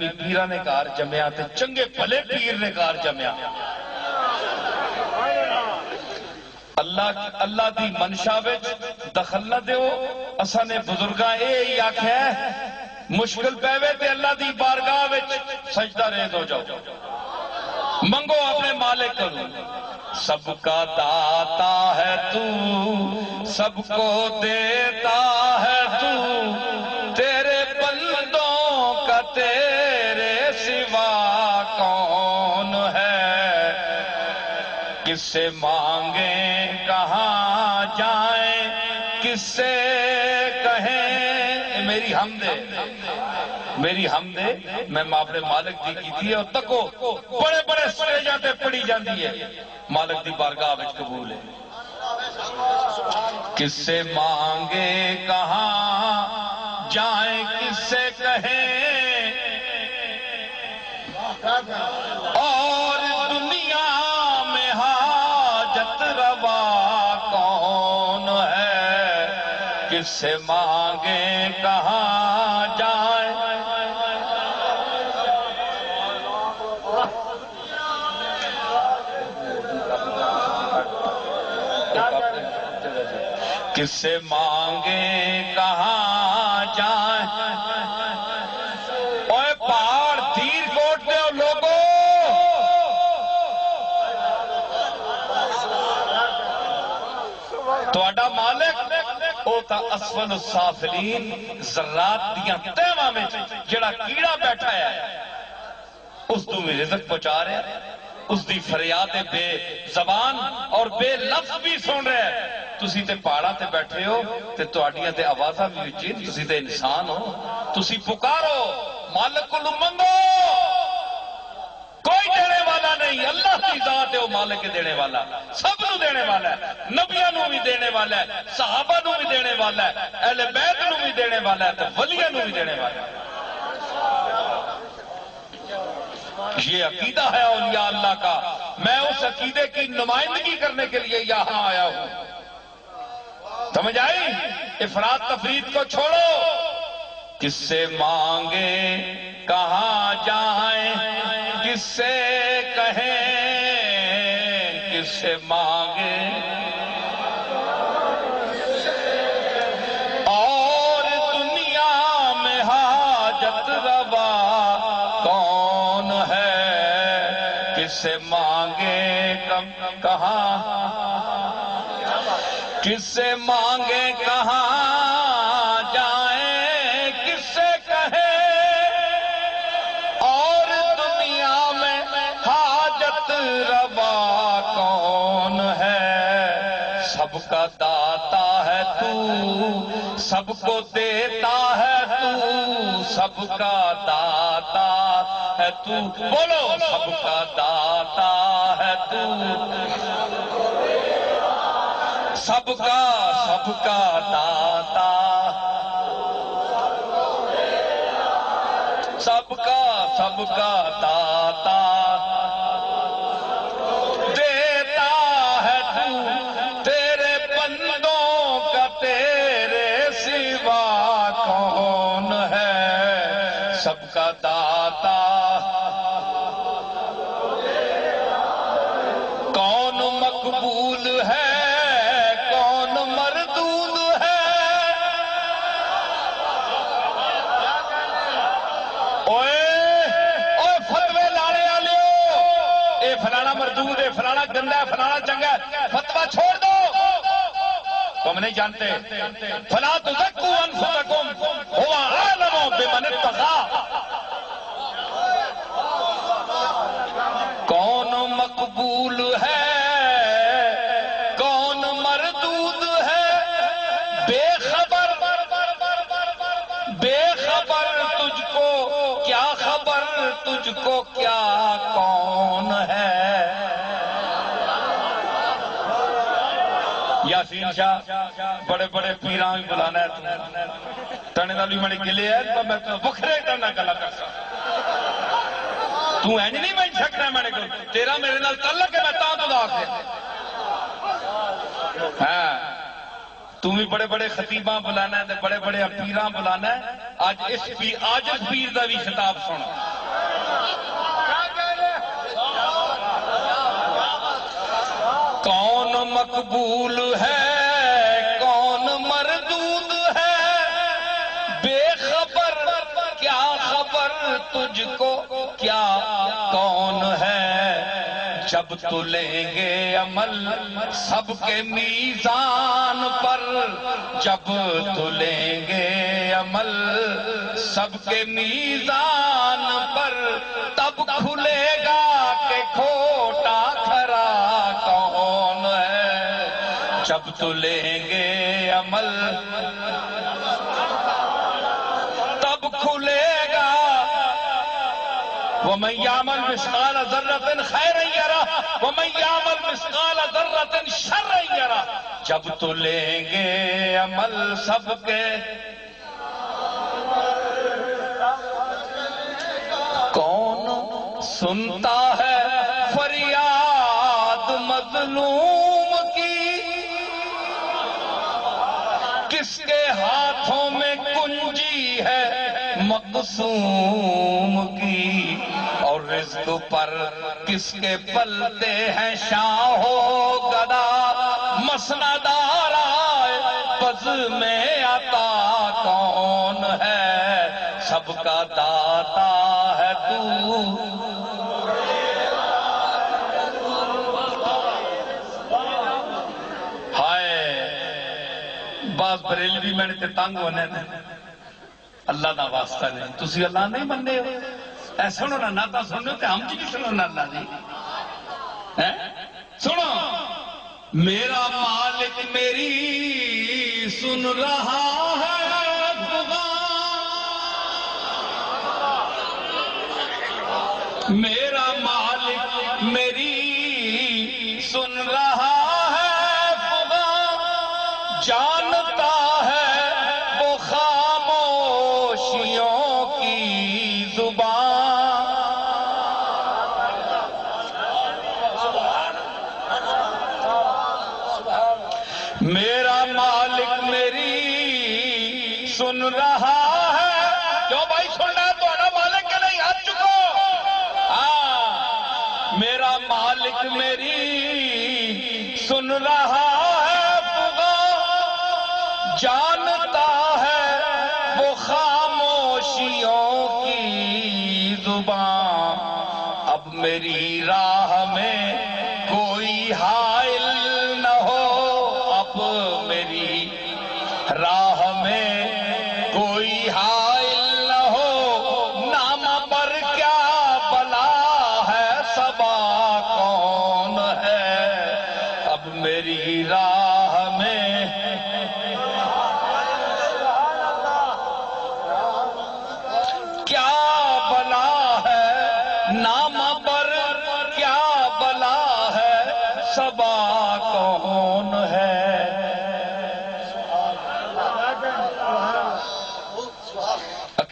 پیرا نے کار جمیا تے چنگے بھلے پیر نے کار جمیا اللہ اللہ دی منشا وچ دخل نہ دیو اساں نے بزرگاں اے ہی آکھیا ہے مشکل پیوے تے اللہ دی بارگاہ وچ سجدہ ریز ہو جاؤ منگو اپنے مالک کو سب کا داتا ہے تو سب کو دیتا ہے سے مانگیں کہاں جائیں کس سے کہیں میری ہم میری ہم میں اپنے مالک دی کی تھی اور تکو بڑے بڑے سٹیجاں تے پڑی جاندی ہے۔ مالک دی بارگاہ وچ قبول ہے۔ کس سے مانگے، کہاں جائیں کس سے کہیں؟ اور سے مانگے کہاں جائیں کس سے مانگے کہاں جائیں او تا اسفل السافلین ذرات دیاں تہواں وچ جڑا کیڑا بیٹھا ہے، اس تو بھی رزق پہنچا رہے ہیں، اس دی فریاد بے زبان اور بے لفظ بھی سن رہے ہیں۔ تسی تے پہاڑا تے بیٹھے ہو، تے تواڈیاں تے آوازاں بھی وچ تسی تے انسان ہو۔ تسی پکارو، مالک کو منگو۔ کوئی دینے والا نہیں، اللہ کی ذات ہے، وہ مالک دینے والا سب نو دینے والا ہے نبیوں نو بھی دینے والا ہے، صحابہ نو بھی دینے والا ہے، اہل بیت نو بھی دینے والا ہے تو ولیاں نو بھی دینے والا ہے۔ یہ عقیدہ ہے اولیاء اللہ کا۔ میں اس عقیدے کی نمائندگی کرنے کے لیے یہاں آیا ہوں۔ سمجھ آئی؟ افراد تفرید کو چھوڑو۔ کس سے مانگے، کہاں جائیں، کس سے کہیں کس سے مانگے؟ اور دنیا میں حاجت روا کون ہے؟ کس سے مانگے؟ کم کہاں؟ کس سے مانگے کہاں؟ سب کو دیتا ہے تو سب کا داتا ہے تو بولو، سب کا داتا ہے تو سب کا سب کا داتا، سب کا سب کا داتا۔ گندا ہے فلانا چنگا ہے فتوا چھوڑ دو۔ تم نہیں جانتے۔ فلا تزکو انفسکم، ہوا عالم بمن بادشاہ بڑے بڑے پیران بھی بلانا ہے تنے دا بھی منی گلے ہے تو میں تو بکھرے کرنا گلا کر سا تو اینج نہیں بن ہے منی گلے تیرا میرے نال تعلق ہے میں تا تو دار دے ہاں تو بھی بڑے بڑے خطیبان بلانا ہے بڑے بڑے پیران بلانا ہے آج اس پی اس پیر دا بھی خطاب سنا کون مقبول ہے خبر تجھ کو کیا کون ہے؟ جب تو لیں گے عمل سب کے میزان پر، جب تو لیں گے عمل سب کے میزان پر، تب کھلے گا کہ کھوٹا کھرا کون ہے؟ جب تو لیں گے عمل تب کھلے گا ومن يعمل مثقال ذرة خيرا يرى ومن يعمل مثقال ذرة شرا يرى جب تو لیں گے عمل سب کے، کون سنتا ہے فریاد مظلوم کی؟ کس کے ہاتھوں میں کنجی ہے مقصوم کی؟ رزق پر کس کے پلتے ہیں شاہ و گدا؟ مسندار آئے، بز میں عطا کون ہے؟ سب کا داتا ہے تو۔ ہائے، بعض بریلوی میں نے تے تنگ ہونے نے۔ اللہ دا واسطہ نہیں۔ تسی اللہ نہیں مننے ہو؟ اے سنو نا ناتا سنو تے ہم جی سنو نہ اللہ دی سنو میرا مالک میری سن رہا ہے میرا مالک میری سن رہا ہے بغا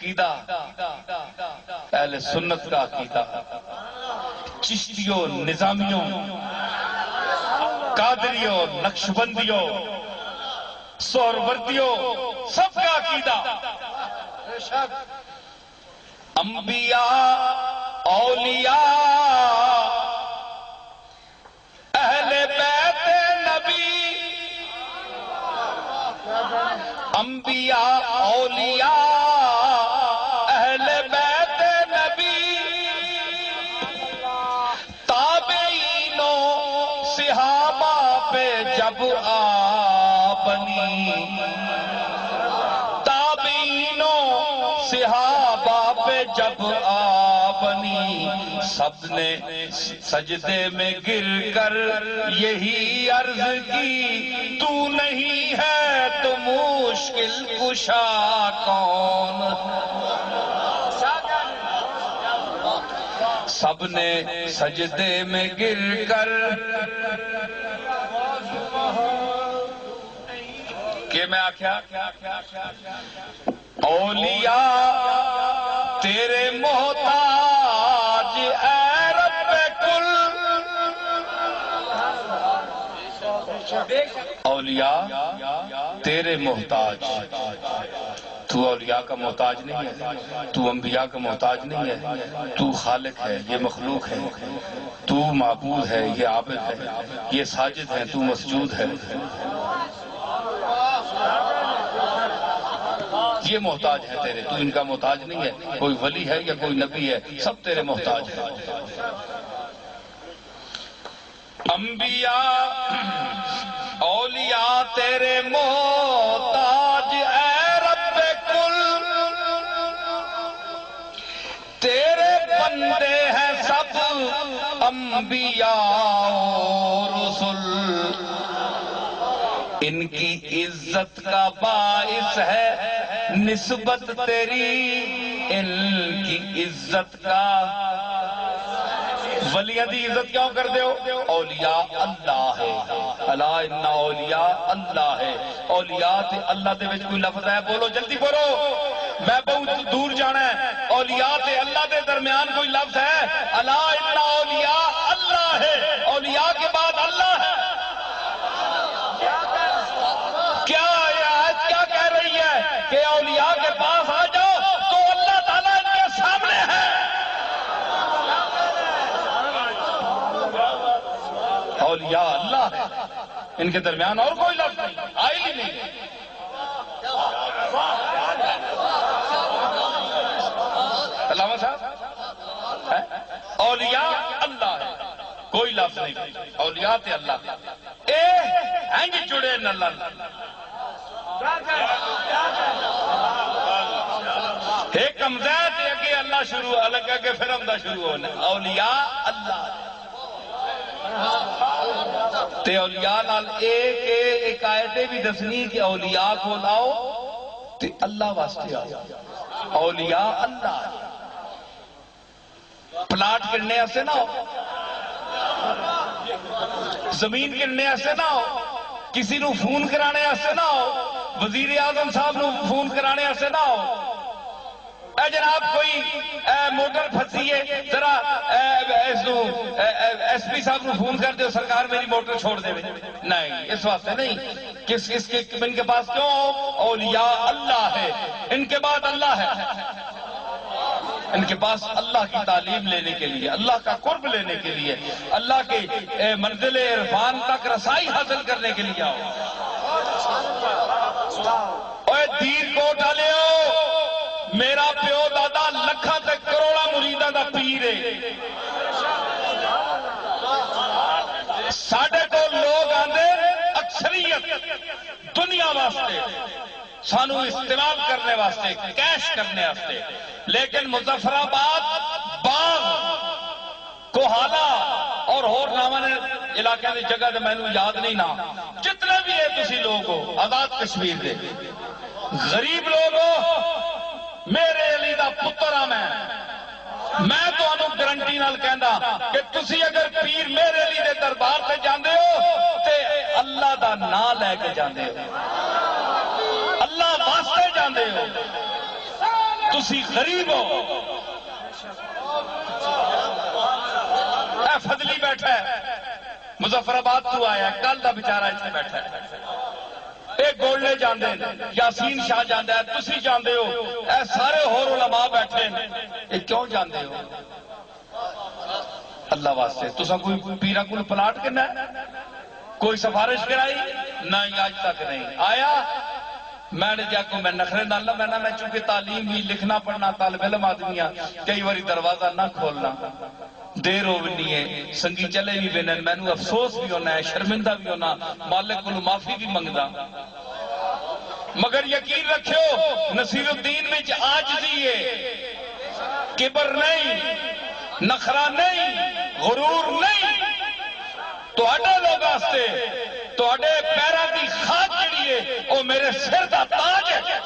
عقیدہ، اہل سنت کا عقیدہ، چشتیوں، نظامیوں، قادریوں، نقشبندیوں، سوروردیوں، سب کا عقیدہ۔ انبیاء، اولیاء، اہل بیت نبی، انبیاء، اولیاء سب نے سجدے میں گر کر یہی عرض کی، تو نہیں ہے تو مشکل کشا کون؟ سب نے سجدے میں گر کر کہ میں آخیا اولیاء تیرے محتاج اولیاء تیرے محتاج۔ تو اولیاء کا محتاج نہیں ہے، تو انبیاء کا محتاج نہیں ہے۔ تو خالق ہے، یہ مخلوق ہے۔ تو معبود ہے، یہ عابد ہے۔ یہ ساجد ہے، تو مسجود ہے۔ یہ محتاج ہے تیرے، تو ان کا محتاج نہیں ہے۔ کوئی ولی ہے یا کوئی نبی ہے، سب تیرے محتاج ہے انبیاء، اولیاء تیرے محتاج، اے رب کل۔ تیرے بندے ہیں سب انبیاء رسل۔ ان کی عزت کا باعث ہے نسبت تیری، ان کی عزت کا ولیاں دی عزت کیوں کر دے ہو؟ اولیاء اللہ ہے۔ اللہ انہا اولیاء اللہ ہے۔ اولیاء تے اللہ دے وچ کوئی لفظ ہے؟ بولو، جلدی بولو۔ میں بہت دور جانا ہے۔ اولیاء تے اللہ دے درمیان کوئی لفظ ہے؟ اللہ انہا اولیاء اللہ ہے اولیاء کے بعد اللہ ہے کیا یہ آیت کیا کہہ رہی ہے کہ اولیاء کے پاس آ جاؤ تو اللہ تعالیٰ ان کے سامنے ہے اولیاء اللہ ہے ان کے درمیان اور کوئی لفظ نہیں آئی ہی نہیں۔ علامہ صاحب اولیاء اللہ ہے کوئی لفظ نہیں۔ اولیاء تے اللہ۔ اے ہنج جڑے نلل ایک امزاد اگے اللہ شروع، الگ اگے پھر امدہ شروع ہونا۔ اولیاء اللہ۔ تے اولیاء نال ایک ایک آیتیں بھی دسنی کہ اولیاء کو لاؤ تے اللہ واسطے آؤ۔ اولیاء اللہ۔ پلاٹ کرنے ایسے نہ ہو۔ زمین کرنے ایسے نہ ہو۔ کسی نو فون کرانے ایسے نہ ہو۔ وزیر اعظم صاحب نو فون کرانے ایسے نہ ہو۔ اے جناب کوئی موٹر پھنسی ہے ذرا ایس پی صاحب نو فون کر دیو سرکار میری موٹر چھوڑ دے نہیں اس واسطے نہیں۔ کس کس کے ان کے پاس کیوں؟ اولیاء اللہ ہے۔ ان کے بعد اللہ ہے۔ ان کے پاس اللہ کی تعلیم لینے کے لیے اللہ کا قرب لینے کے لیے اللہ کے منزل عرفان تک رسائی حاصل کرنے کے لیے آؤ۔ اے دیر کو ڈالے میرا پیر ہے ساڑھے کو لوگ آندے، اکثریت دنیا واسطے۔ سانو استعمال کرنے واسطے، کیش کرنے واسطے۔ لیکن مظفر آباد باغ، کوہالا اور ہور نامہ علاقے دی جگہ دے میں یاد نہیں نا جتنے بھی ہے تسی لوگ ہو، آزاد کشمیر دے۔ غریب لوگ ہو، میرے علی دا پتر ہاں میں۔ میں تو انہوں گرنٹی نال کہندا کہ تسی اگر پیر میرے علی دے دربار تے جاندے ہو تے اللہ دا نا لے کے جاندے ہو۔ اللہ واسطے جاندے ہو۔ تسی غریب ہو۔ اے فضلی بیٹھا ہے۔ مظفر آباد تو آیا کل دا بیچارہ اتنے بیٹھا ہے۔ اے گولڈے جاندے ہیں، یاسین شاہ جاندے ہے، تسی جاندے ہو، اے سارے ہور علماء بیٹھے ہیں۔ اے کیوں جاندے ہو؟ اللہ واسطے۔ تسا کوئی پیرا کوئی پلاٹ کرنا ہے کوئی سفارش کرائی؟ نہیں، آج تک نہیں۔ آیا؟ میں نے جا کو میں نخرے ڈالنا میں نہ میں چونکہ تعلیم بھی لکھنا پڑھنا، طالب علم آدمیاں، کئی باری دروازہ نہ کھولنا۔ دیر ہو بھی ہے۔ سنگی چلے بھی بینن میں نو افسوس بھی ہونا ہے، شرمندہ بھی ہونا۔ مالک کو معافی بھی منگدا۔ مگر یقین رکھو نصیر الدین وچ آج دیئے کبر نہیں، نخرہ نہیں، غرور نہیں۔ تو اڈے لوگ آستے تو اڈے پیرا دی خاک جڑی ہے وہ میرے سر دا تاج ہے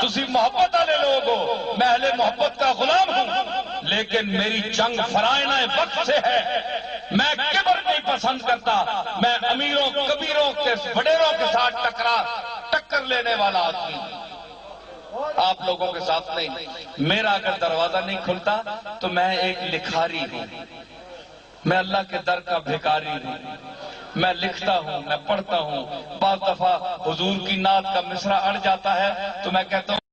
تسی محبت والے لوگ ہو، میں اہل محبت کا غلام ہوں۔ لیکن میری جنگ فرائنہ وقت سے ہے۔ میں کبر نہیں پسند کرتا۔ میں امیروں، کبیروں کے وڈیروں کے ساتھ ٹکرا، ٹکر لینے والا آدمی۔ آپ لوگوں کے ساتھ نہیں۔ میرا اگر دروازہ نہیں کھلتا تو میں ایک لکھاری ہوں۔ میں اللہ کے در کا بھکاری ہوں۔ میں لکھتا ہوں، میں پڑھتا ہوں۔ بعض دفعہ حضور کی نعت کا مصرع اڑ جاتا ہے تو میں کہتا ہوں